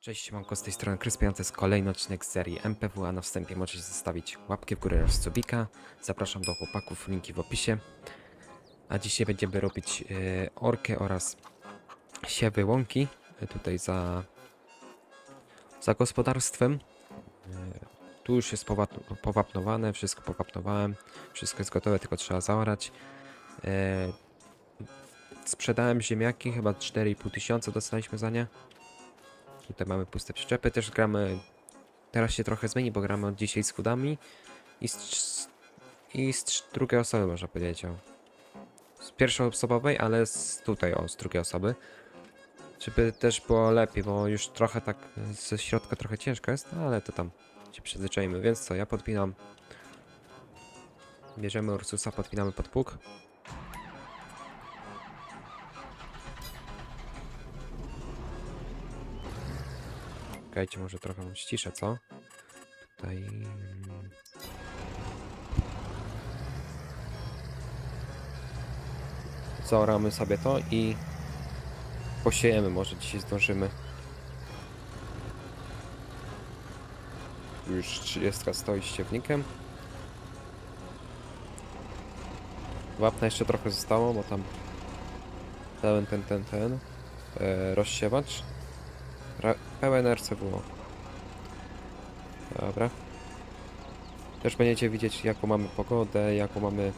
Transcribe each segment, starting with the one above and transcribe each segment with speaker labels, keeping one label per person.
Speaker 1: Cześć, siemanko, z tej strony Kryspian, to jest kolejny odcinek z serii MPW, a na wstępie możecie zostawić łapkę w górę oraz subika. Zapraszam do chłopaków, linki w opisie. A dzisiaj będziemy robić e, orkę oraz siewy łąki, e, tutaj za, za gospodarstwem. E, tu już jest powapn- powapnowane, wszystko powapnowałem, wszystko jest gotowe, tylko trzeba zaorać. E, sprzedałem ziemniaki, chyba 4,5 tysiąca dostaliśmy za nie. Tutaj mamy puste przyczepy, też gramy. Teraz się trochę zmieni, bo gramy od dzisiaj z chudami i z, i z drugiej osoby można powiedzieć. O. Z pierwszej osobowej, ale z tutaj o, z drugiej osoby. Żeby też było lepiej, bo już trochę tak ze środka trochę ciężko jest, no ale to tam się przyzwyczajimy. Więc co, ja podpinam. Bierzemy Ursusa, podpinamy pod pług. Czekajcie, może trochę ściszę, co? Tutaj... mm. Zaoramy sobie to i posiejemy, może dzisiaj zdążymy. Już 30 stoi z siewnikiem. Wapna jeszcze trochę zostało, bo tam pełen ten, ten, ten e, rozsiewacz. Pełen RC było. Dobra. Też będziecie widzieć jaką mamy pogodę, jaką mamy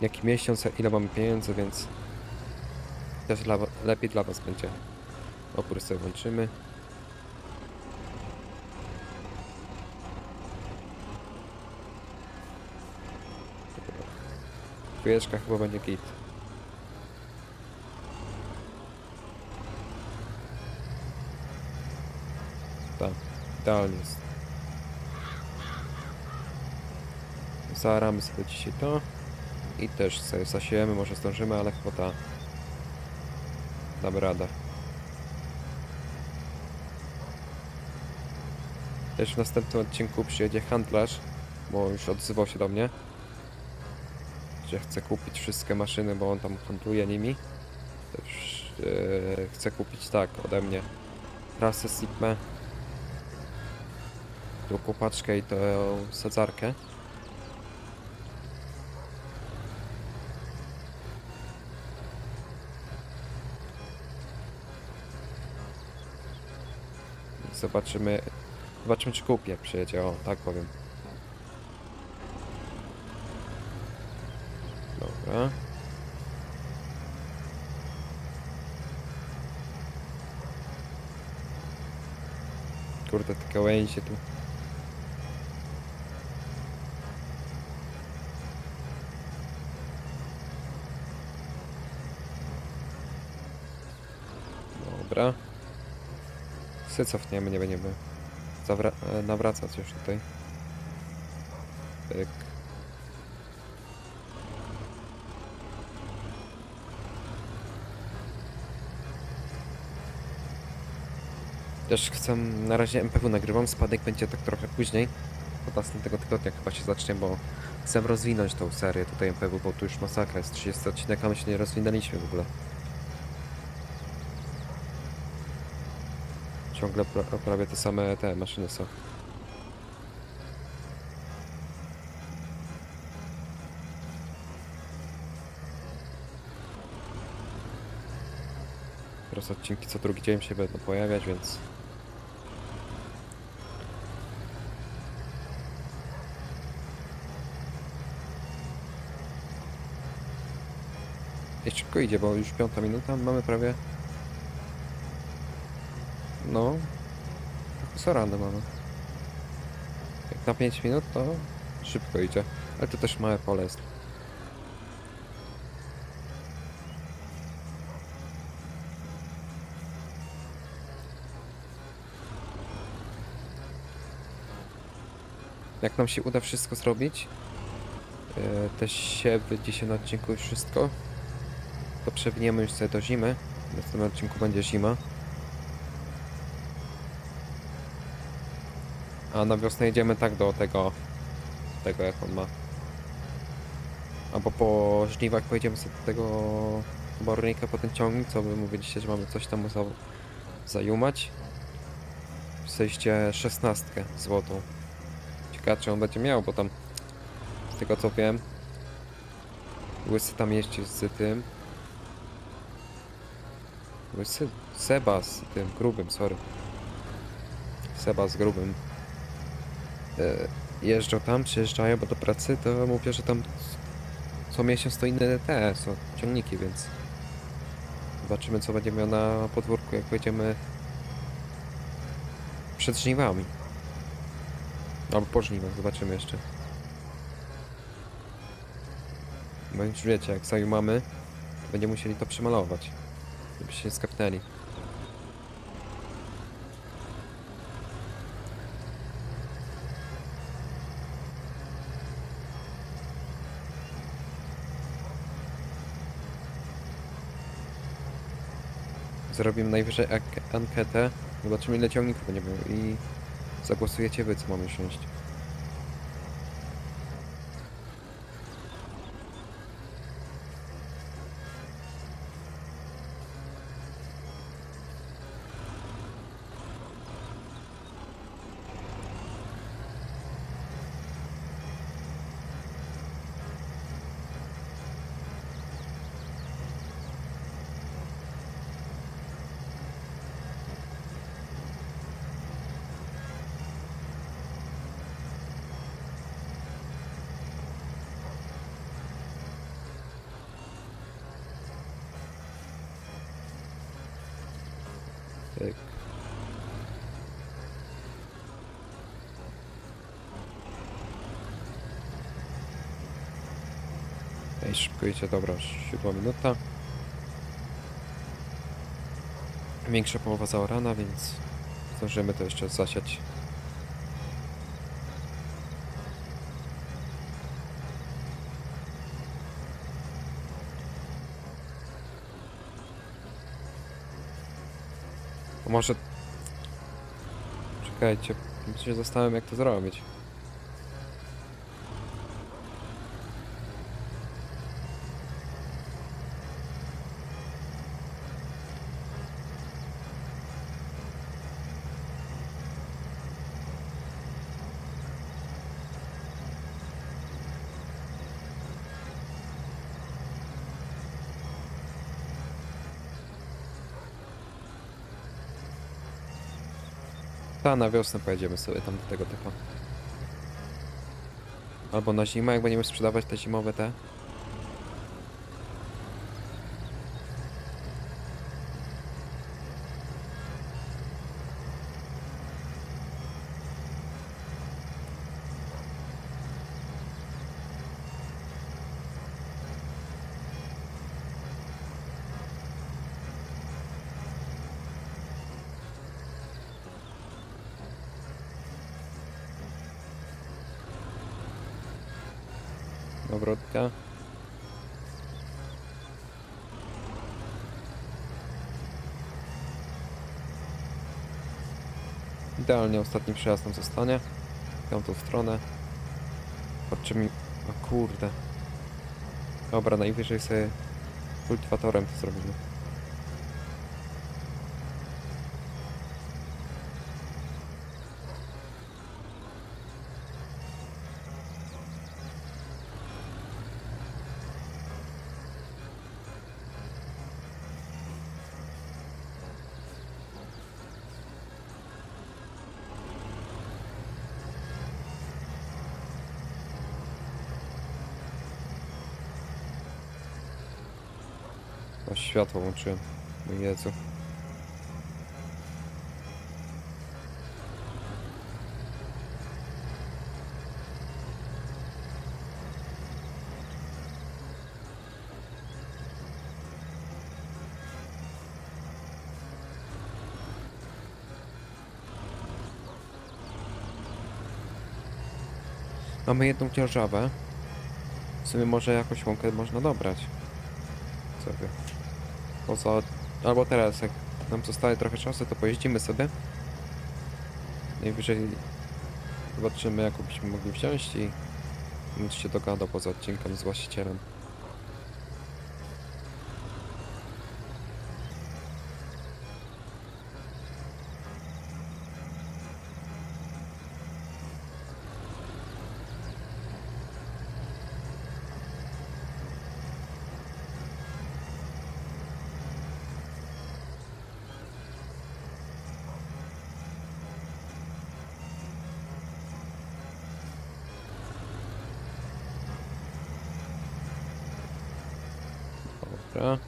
Speaker 1: jaki miesiąc, ile mamy pieniędzy, więc też dla, lepiej dla was będzie. Opór sobie włączymy. Chwileczka chyba będzie git. Tak, idealnie jest. Sobie dzisiaj to. I też sobie zasiejemy, może zdążymy, ale chyba ta... Damy radę. Też w następnym odcinku przyjedzie handlarz, bo już odzywał się do mnie. Że chce kupić wszystkie maszyny, bo on tam handluje nimi. Też e, chce kupić tak ode mnie prasę Sigma, tą kopaczkę i tą sadzarkę. Zobaczymy, zobaczymy czy kupię, przyjedzie, o tak powiem. Dobra. Kurde, te gałęzie tu. Dobra. Se cofniemy, nie będziemy zawra- e, nawracać już tutaj. Pyk. Też chcę, na razie MPW nagrywam, spadek będzie tak trochę później. Od następnego tygodnia chyba się zacznie, bo chcę rozwinąć tą serię tutaj MPW, bo tu już masakra jest 30 odcinek, a my się nie rozwinęliśmy w ogóle. Ciągle pra- prawie te same te maszyny są. Teraz odcinki co drugi dzień się będą pojawiać, więc I szybko idzie, bo już piąta minuta, mamy prawie... No... Co rano mamy. Jak na 5 minut, to szybko idzie. Ale to też małe pole jest. Jak nam się uda wszystko zrobić, e, te siewy dzisiaj na odcinku już wszystko, to przewiniemy już sobie do zimy. W następnym odcinku będzie zima. A na wiosnę jedziemy tak do tego, tego jak on ma. Albo po żniwach pojedziemy sobie do tego bornika po ten ciągnik, co wy mówiliście, że mamy coś tam za, zajumać. W sensie szesnastkę złotą. Ciekawe czy on będzie miał, bo tam z tego co wiem Łysy tam jeździ z tym Łysy? Seba z tym grubym, sorry Seba z grubym Jeżdżą tam, przyjeżdżają bo do pracy, to mówię, że tam co miesiąc to inne te są ciągniki, więc zobaczymy co będzie miał na podwórku jak będziemy przed żniwami. Albo po żniwach, zobaczymy jeszcze. Bo już wiecie, jak sami mamy, będziemy musieli to przemalować, żeby się skapnęli. Zrobimy najwyżej ankietę, zobaczymy ile ciągników będzie miał i zagłosujecie wy, co mamy siąść. Ej, szybko idzie, dobra, siódma minuta. Większa połowa zaorana, więc zdążymy to jeszcze zasiać. Może... Czekajcie, się zastanawiam jak to zrobić. Ta, na wiosnę pojedziemy sobie tam do tego typa. Albo na zimę, jak będziemy sprzedawać te zimowe te. Dobrotka. Idealnie ostatni przejazd nam zostanie. W tamtą stronę. Patrzymy... O kurde. Dobra, najwyżej sobie kultywatorem to zrobimy. O, światło łączyłem. O Jezu. Mamy jedną dzierżawę. W sumie może jakąś łąkę można dobrać. Sobie. Poza... Albo teraz, jak nam zostaje trochę czasu, to pojeździmy sobie. Najwyżej zobaczymy, jaką byśmy mogli wziąć i bym się dogadał poza odcinkiem z właścicielem. Dobra.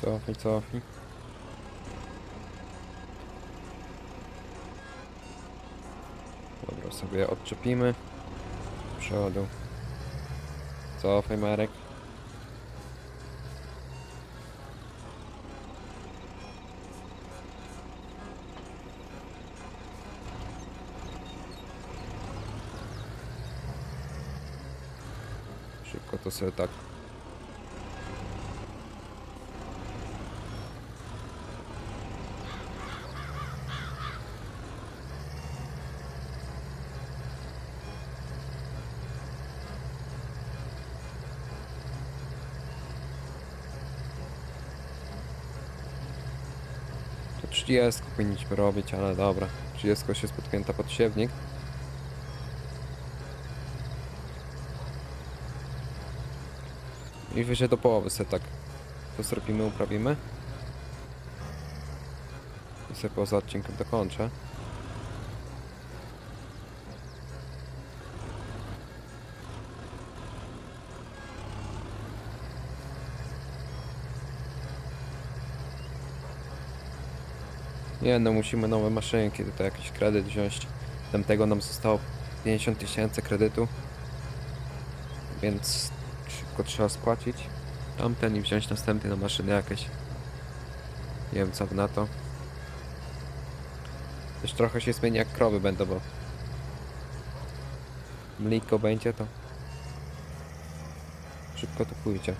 Speaker 1: Cofnij, cofnij. Dobra, sobie odczepimy. Przodu. Cofaj, Marek. Szybko to sobie tak 30 powinniśmy robić, ale dobra. 30 się podpięta pod siewnik. I wyżej do połowy sobie tak to zrobimy, uprawimy. I sobie poza odcinkiem dokończę. Nie no, musimy nowe maszynki, tutaj jakiś kredyt wziąć. Tamtego nam zostało 50 tysięcy kredytu. Więc szybko trzeba spłacić. Tamten i wziąć następny na maszyny jakieś. Nie wiem co wy na to. Też trochę się zmieni jak krowy będą, bo mliko będzie to szybko to pójdzie.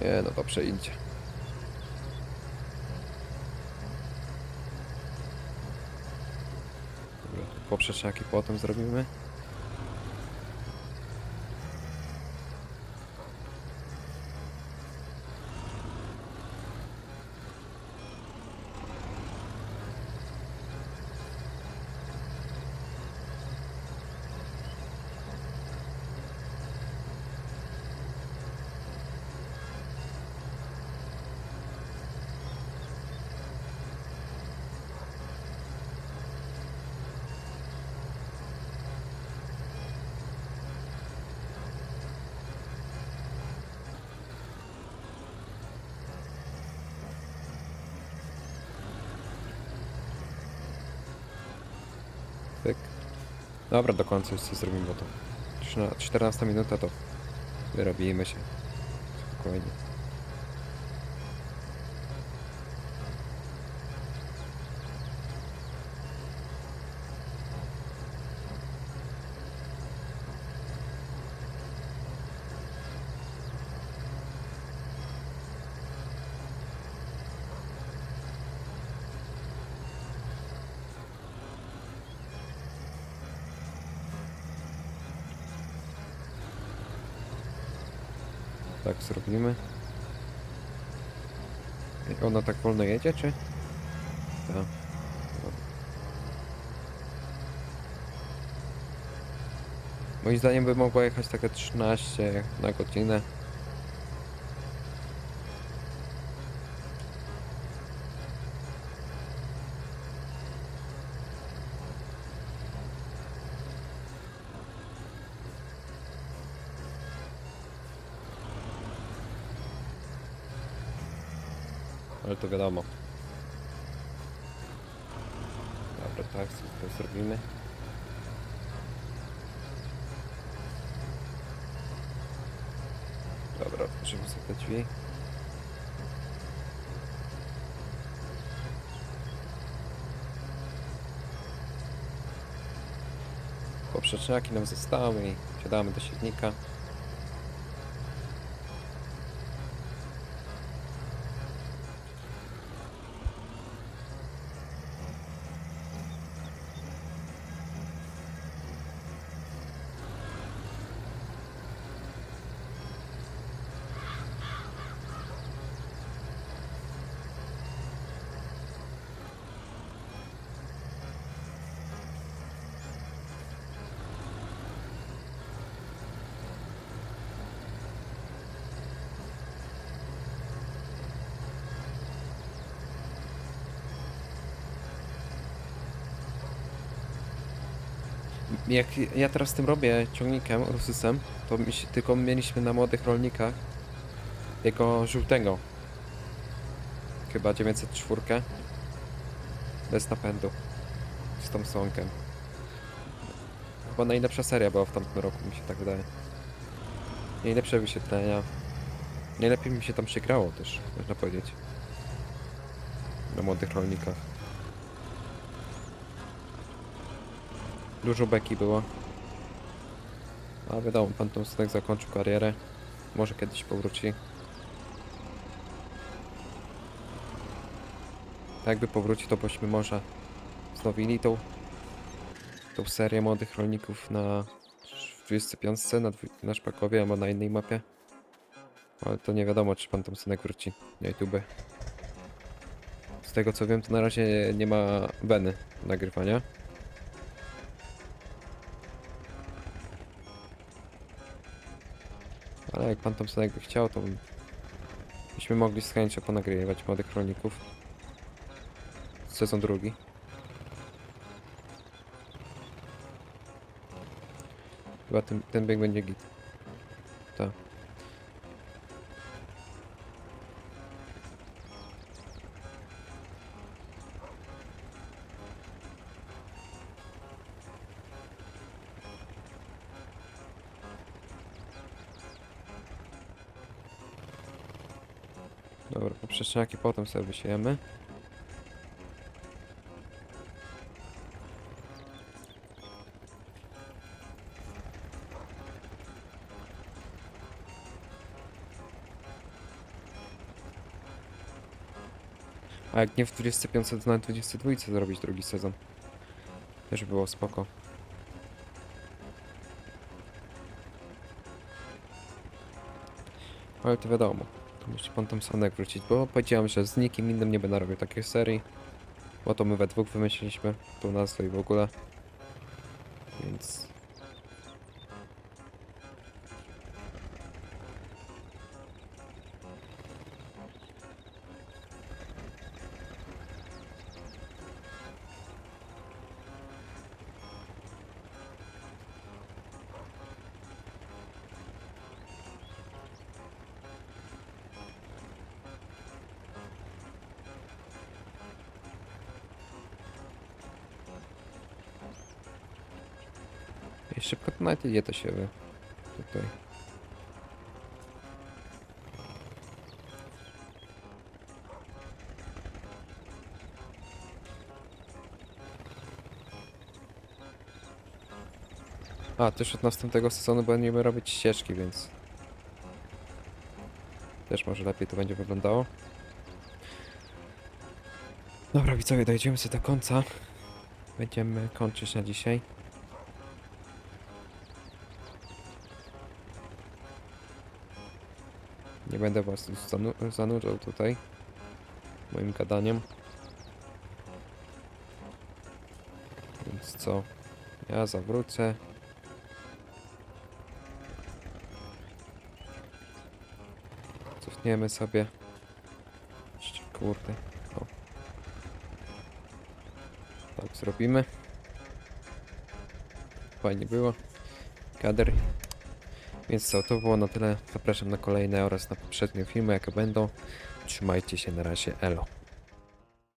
Speaker 1: Nie no dobrze idzie. Dobra, tu poprzeczniaki potem zrobimy. Pyk. Dobra, do końca już coś zrobimy, bo to 13 14 minuta to wyrobimy się. Spokojnie. Tak zrobimy. I Ona tak wolno jedzie, czy? Tak. Moim zdaniem by mogła jechać takie 13 na godzinę. To wiadomo. Dobra, tak, sobie zrobimy. Dobra, otworzymy sobie te drzwi. Poprzeczniaki nam zostały i siadamy do silnika. Jak ja teraz tym robię ciągnikiem, Ursusem, to się, tylko mieliśmy na młodych rolnikach jego żółtego. Chyba 904. Bez napędu. Z tą sąkiem. Chyba najlepsza seria była w tamtym roku, mi się tak wydaje. Najlepsze wyświetlenia. Najlepiej mi się tam się grało też, można powiedzieć. Na młodych rolnikach. Dużo beki było. A wiadomo, pan Tomsonek zakończył karierę. Może kiedyś powróci. Tak jakby powróci, to byśmy może znowili tą, tą serię młodych rolników na 25 na, na Szpakowie albo na innej mapie. Ale to nie wiadomo, czy pan Tomsonek wróci na YouTube. Z tego co wiem, to na razie nie ma weny nagrywania. Ale jak pan Tomsonek by chciał, to byśmy mogli z chęcią ponagrywać młodych rolników. Sezon drugi. Chyba ten, ten bieg będzie git. Tak. Dobra, poprzeczniaki potem sobie wysiejemy. A jak nie w 25, to na 22 zrobić drugi sezon. Też było spoko. Ale to wiadomo. Musi pan Tomsonek wrócić, bo powiedziałem, że z nikim innym nie będę robił takiej serii. Bo to my we dwóch wymyśliliśmy tą nazwę i w ogóle. Więc... I szybko to nawet idzie to się wy. Tutaj. A, też od następnego sezonu będziemy robić ścieżki, więc... Też może lepiej to będzie wyglądało. Dobra widzowie, dojdziemy sobie do końca. Będziemy kończyć na dzisiaj. Nie będę was zanu- zanurzał tutaj moim gadaniem. Więc co? Ja zawrócę. Cofniemy sobie. Jeszcze, Kurde. O. Tak zrobimy. Fajnie było. Kader więc co, to było na tyle. Zapraszam na kolejne oraz na poprzednie filmy, jakie będą. Trzymajcie się na razie, elo.